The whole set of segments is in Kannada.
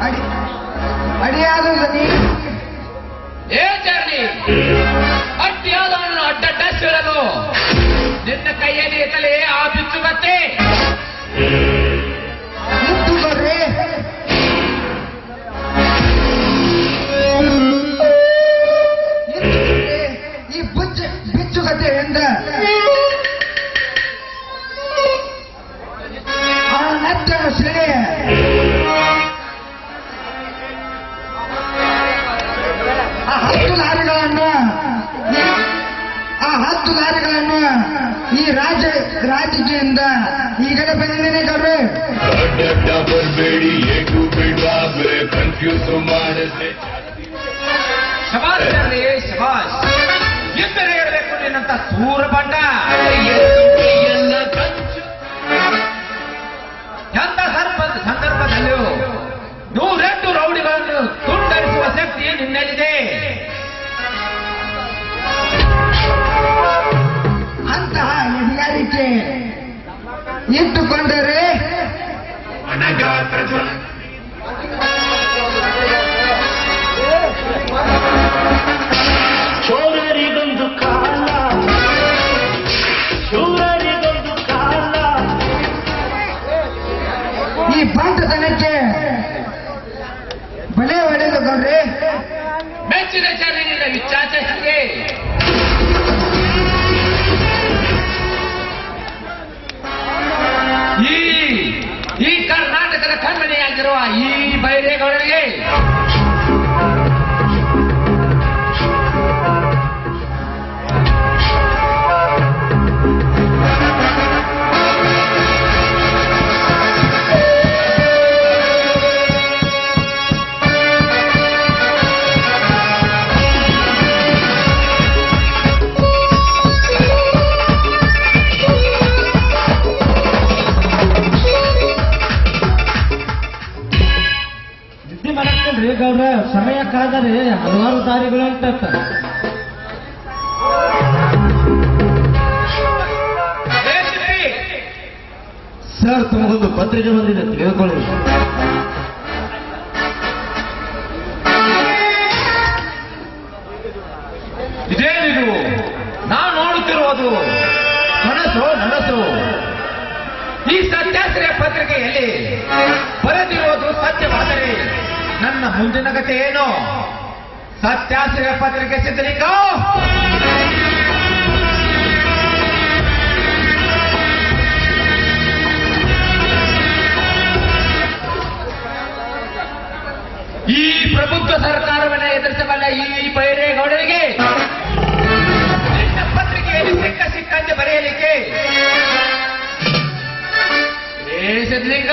ಅಡಿ ಅಡಿಯಾದ ಏ ಚಾರ್ಲಿ ಅಡ್ಡ ಅಡ್ಡಡ್ಡ ಸೀಳಲು ನಿನ್ನ ಕೈಯಲ್ಲಿ ಎತ್ತಲೇ ಆ ಬಿಚ್ಚುಗತ್ತೆ ನಿಂತುಕೊಡ್ರಿ ನಿಂತುಕೊಡ್ರಿ. ಈ ಬುಚ್ಚ ಎಂದ? ಆ ನಟ್ಟನ ಸೆಳೆ ರಾಜ ರಾಜಕೀಯದಿಂದ ಈಗಲೇ ಬಂದಿದ್ದೇನೆ ಅಡ್ಡಡ್ಡ ಬರಬೇಡಿ ಏಟು ಬಿಡ್ಬಾರ್ದು ಕನ್ಫ್ಯೂಸ್ ಮಾಡಿದ್ರೆ ಶಬಾಷ್. ಶಬಾಷ್ ಇದ್ದರೆ ಇರಬೇಕು ನಿನ್ನಂತ ಸೂರ ಈ ಬಂಟತನಕ್ಕೆ ಬಲೆ ಹೊಡೆದು ಗೌಡ್ರೆ ಮೆಚ್ಚಿನ ಚರಿನಿಂದ ವಿಚಾರಿಸಿದೆ ಈ ಈ ಕರ್ನಾಟಕದ ಕಣ್ಮನೆಯಾಗಿರುವ ಈ ಬೈರೇಗೌಡರಿಗೆ ಸಮಯ ಕಳೆದರೆ ಹಲವಾರು ದಾರಿಗಳು ಅಂತ ಸರ್ ತಮಗೊಂದು ಪತ್ರಿಕೆ ಬಂದಿದೆ ತಿಳ್ಕೊಳ್ಳಿ ಇದೇನಿದು? ನಾವು ನೋಡುತ್ತಿರುವುದು. ಕನಸು ನನಸು. ಈ ಸತ್ಯಾಸ್ತ್ರ ಪತ್ರಿಕೆಯಲ್ಲಿ ಬರೆದಿರುವುದು ನನ್ನ ಮುಂದಿನ ಕತೆ ಏನು? ಸತ್ಯಾಶ್ರಯ ಪತ್ರಿಕೆ ಚಿತ್ರೀಕ ಈ ಪ್ರಬುದ್ಧ ಸರ್ಕಾರವನ್ನು ಎದುರಿಸಬಲ್ಲ ಈ ಬೈರೇಗೌಡರಿಗೆ ಪತ್ರಿಕೆಯಲ್ಲಿ ಸಿಕ್ಕ ಸಿಕ್ಕಂತೆ ಬರೆಯಲಿಕ್ಕೆ. ಸಿದ್ಲಿಂಗ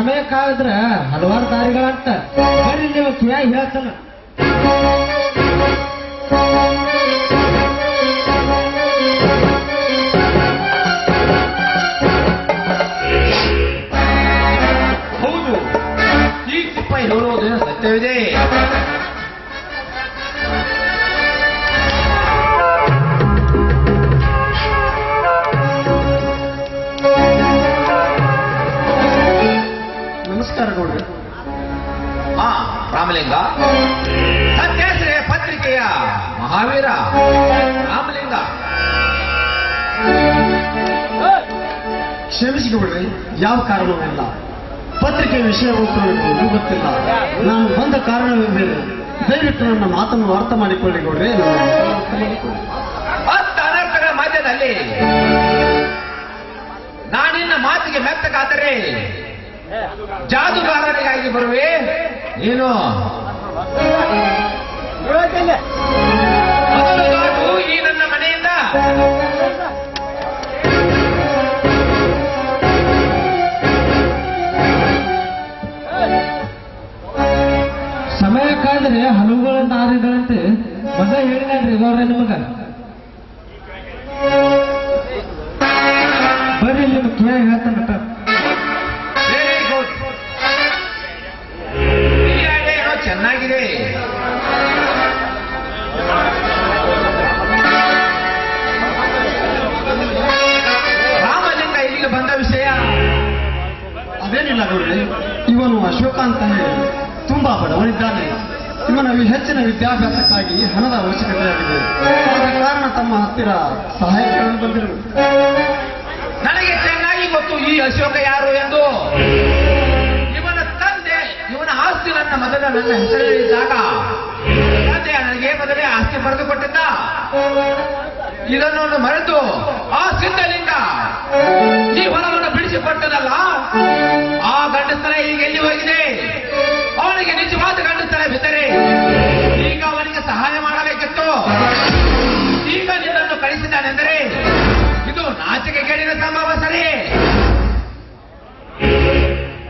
ಹೇಳಿನಲ್ರಿ ಕಾಲದ್ರ ಹಲವಾರು ದಾರಿಗಳಂತ ಬರ್ರಿ ನೀವು ಕಿವಿಯಾಗಿ ಹೇಳ್ತಾನ ಹೌದು. ಈ ಸಿಪಾಯಿ ಹೇಳುವುದು ಸತ್ಯವಿದೆ? ಕ್ಷಮಿಸಿಕೊಡ್ರಿ ಯಾವ ಕಾರಣವೂ ಇಲ್ಲ. ಪತ್ರಿಕೆ ವಿಷಯ ಗೊತ್ತಿಲ್ಲ ಗೊತ್ತಿಲ್ಲ. ನಾನು ಬಂದ ಕಾರಣವೇ ದಯವಿಟ್ಟು ನನ್ನ ಮಾತನ್ನು ಅರ್ಥ ಮಾಡಿಕೊಳ್ಳಿ ಕೊಡ್ರಿ ಅನರ್ಥಗಳ ಮಧ್ಯದಲ್ಲಿ ನಾನಿನ್ನ ಮಾತಿಗೆ ಮೆತ್ತಗಾದರೆ ಜಾದುಗಾರರಿಗಾಗಿ ಬರುವೆ. ಏನು? ಈ ನನ್ನ ಮನೆಯಿಂದ. ಸಮಯಕ್ಕಾದ್ರೆ ಹಲವುಗಳ ದಾರಿಗಳಂತೆ ಮಗ ಹೇಳಿದ್ರಿ ಗೌರ ನಿಮಗ. ಬರ್ರಿ ನಿಮ್ ಕಿವಿಯಾಗಿ ಹೇಳ್ತಾನಟ ಚೆನ್ನಾಗಿದೆ. ರಾಮಲಿಂಗ ಇಲ್ಲಿ ಬಂದ ವಿಷಯ. ಅದೇನಿಲ್ಲ ಗೌಡ್ರಿ ಇವನು ಅಶೋಕ ಅಂತ ಹೇಳಿ ತುಂಬಾ ಬಡವನಿದ್ದಾನೆ ವಿ- ಹೆಚ್ಚಿನ ವಿದ್ಯಾಭ್ಯಾಸಕ್ಕಾಗಿ ಹಣದ ಅವಶ್ಯಕತೆಯಾಗಿದೆ ಆದ ಕಾರಣ ತಮ್ಮ ಹತ್ತಿರ ಸಹಾಯ ಕೇಳಲು ಬಂದಿರು ನನಗೆ ಚೆನ್ನಾಗಿ ಗೊತ್ತು ಈ ಅಶೋಕ ಯಾರು ಎಂದು. ಇವನ ತಂದೆ, ಇವನ ಆಸ್ತಿ ನನ್ನ ಮೊದಲ ನನ್ನ ಹೆಸರಿದ್ದಾಗ ತಂದೆ ನನಗೆ ಮೊದಲೇ ಆಸ್ತಿ ಬರೆದು ಕೊಟ್ಟಿದ್ದ ಇದನ್ನು ಮರೆತು ಆ ಸಿದ್ಧಲಿಂಗ ಈ ಹೊಲವನ್ನು ಬಿಡಿಸಿಕೊಟ್ಟದಲ್ಲ. ಆ ಗಂಡಸ್ತನ ಈಗ ಎಲ್ಲಿ ಹೋಗಿದೆ? ಅವನಿಗೆ ನಿಜವಾದ ಕಾಣುತ್ತಾರೆ ಬಿದ್ದರೆ ಈಗ ಅವನಿಗೆ ಸಹಾಯ ಮಾಡಬೇಕಿತ್ತು. ಈಗ ನಿನ್ನನ್ನು ಕಳಿಸಿದ್ದಾನೆಂದರೆ ಇದು ನಾಚಿಕೆ ಕೇಳಿದ ಸಂಭವ ಸರಿ.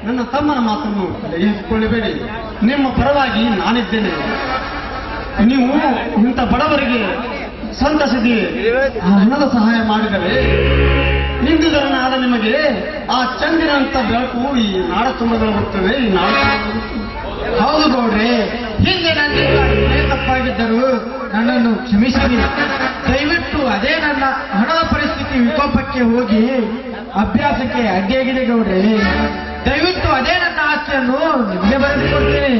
ನನ್ನ ತಮ್ಮನ ಮಾತನ್ನು ತೆಗೆದುಕೊಳ್ಳಬೇಡಿ ನಿಮ್ಮ ಪರವಾಗಿ ನಾನಿದ್ದೇನೆ. ನೀವು ಇಂಥ ಬಡವರಿಗೆ ಸಂತಸದಿ ಆ ಹಣದ ಸಹಾಯ ಮಾಡಿದರೆ ಜನನಾದ ನಿಮಗೆ ಆ ಚಂದಿರಂತ ಬೆಳಕು ಈ ನಾಡ ತುಂಬಗಳು ಬೆಳಗುತ್ತದೆ ಈ ನಾಡ ಹೌದು ಗೌಡ್ರೆ. ಹಿಂದೆ ನನ್ನ ತಪ್ಪಾಗಿದ್ದರು ನನ್ನನ್ನು ಕ್ಷಮಿಸಿರಿ ದಯವಿಟ್ಟು ಅದೇ ನನ್ನ ಹಣದ ಪರಿಸ್ಥಿತಿ ವಿಕೋಪಕ್ಕೆ ಹೋಗಿ ಅಭ್ಯಾಸಕ್ಕೆ ಅಡ್ಡಿಯಾಗಿದೆ ಗೌಡ್ರಿ. ದಯವಿಟ್ಟು ಅದೇ ನನ್ನ ಆಸ್ತಿಯನ್ನು ನಿಮಗೆ ಬರೆದುಕೊಡ್ತೀನಿ.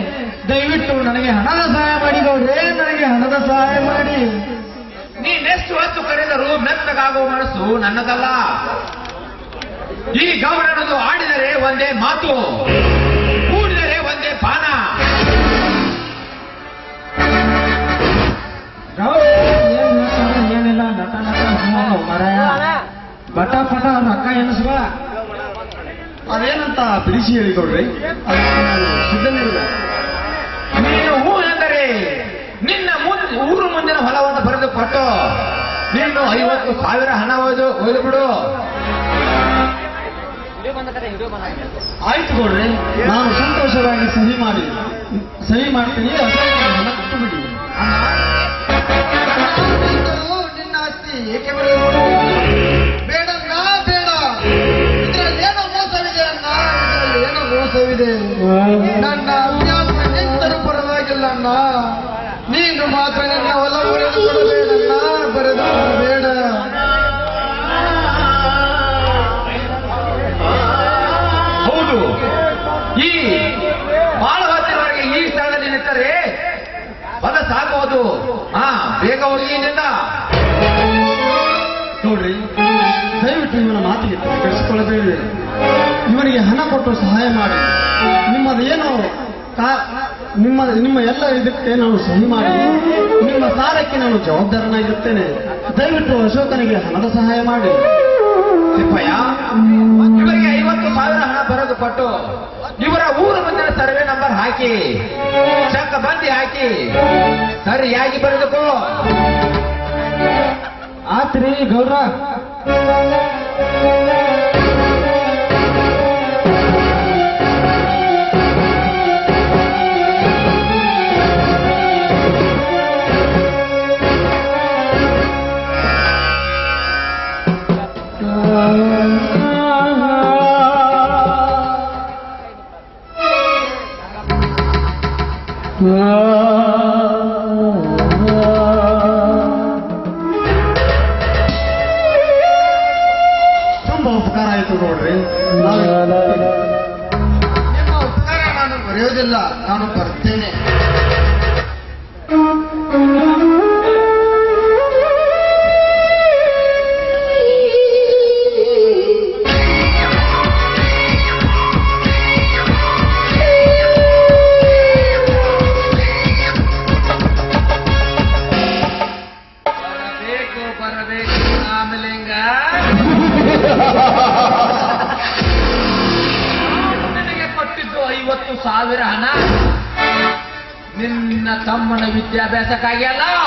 ದಯವಿಟ್ಟು ನನಗೆ ಹಣದ ಸಹಾಯ ಮಾಡಿ ಗೌಡ್ರೆ, ನನಗೆ ಹಣದ ಸಹಾಯ ಮಾಡಿ. ನೀನೆಷ್ಟು ಹೊತ್ತು ಕರೆದರೂ ಮೆತ್ತಗಾಗುವ ಮನಸ್ಸು ನನ್ನದಲ್ಲ. ಈ ಗೌಡನದು ಆಡಿದರೆ ಒಂದೇ ಮಾತು. ಪಾನ. ಏನಿಲ್ಲ ನಟ ನಟ ಮರ. ಬಟ ಪಟ ರೊಕ್ಕ ಎನಿಸುವ ಅದೇನಂತ ಬಿಡಿಸಿ ಹೇಳಿಕೊಡ್ರಿ ಸಿದ್ಧನಿಲ್ಲ ನಾನು ಹೂ ಎಂದರೆ ನಿನ್ನ ಮುಂದೆ ಊರು ಮುಂದಿನ ಹೊಲವನ್ನು ಬರೆದು ಕೊಟ್ಟು ನೀನು ಐವತ್ತು ಸಾವಿರ ಹಣ ಒಯ್ದು ಒಯ್ದು ಬಿಡು. ಆಯ್ತು. ಕೊಡ್ರಿ ನಾನು ಸಂತೋಷವಾಗಿ ಸಹಿ ಮಾಡಿ ಸಹಿ ಮಾಡ್ತೀನಿ ಕೊಟ್ಟು ಬಿಡಿ ನಿನ್ನ ಆಸ್ತಿ ಏಕೆ ಬೇಡಣ್ಣ ಬೇಡ ಇದ್ರಲ್ಲಿ ಏನೋ ಮೋಸವಿದೆ ಅಣ್ಣ. ಇದ್ರಲ್ಲಿ ಏನೋ ಮೋಸವಿದೆ. ಹೋಗಿ ಇಲ್ಲಿಂದ ನೋಡ್ರಿ ದಯವಿಟ್ಟು ಇವನ ಮಾತಿಗೆ ಕೆಡಿಸಿಕೊಳ್ಳಬೇಡಿ ಇವನಿಗೆ ಹಣ ಕೊಟ್ಟು ಸಹಾಯ ಮಾಡಿ. ನಿಮ್ಮದು ಏನು? ಕಾ- ನಿಮ್ಮ ನಿಮ್ಮ ಎಲ್ಲ ಇದಕ್ಕೆ ನಾನು ಸಹಿ ಮಾಡಿ. ನಿಮ್ಮ ಸಾಲಕ್ಕೆ ನಾನು ಜವಾಬ್ದಾರನಾಗಿರ್ತೇನೆ ದಯವಿಟ್ಟು ಅಶೋಕನಿಗೆ ಹಣದ ಸಹಾಯ ಮಾಡಿ. ಇವರಿಗೆ ಐವತ್ತು ಸಾವಿರ ಹಣ ಬರೆದು ಕೊಟ್ಟು ಇವರ ಊರು ಮುಂದಿನ ಸರ್ವೆ ನಂಬರ್ ಹಾಕಿ. ಚಕ್ಕ ಬಂದಿ ಹಾಕಿ. ಸರಿಯಾಗಿ ಬರೆದುಕೋ. ಆತ್ರಿ ಗೌಡ್ರ ತುಂಬಾ ಉಪಕಾರ ಆಯ್ತು ನೋಡ್ರಿ. ನಿಮ್ಮ ಉಪಕಾರ ನಾನು ಬರೆಯೋದಿಲ್ಲ ನಾನು ಬರ್ತೇನೆ. sudah bahasa kaya lah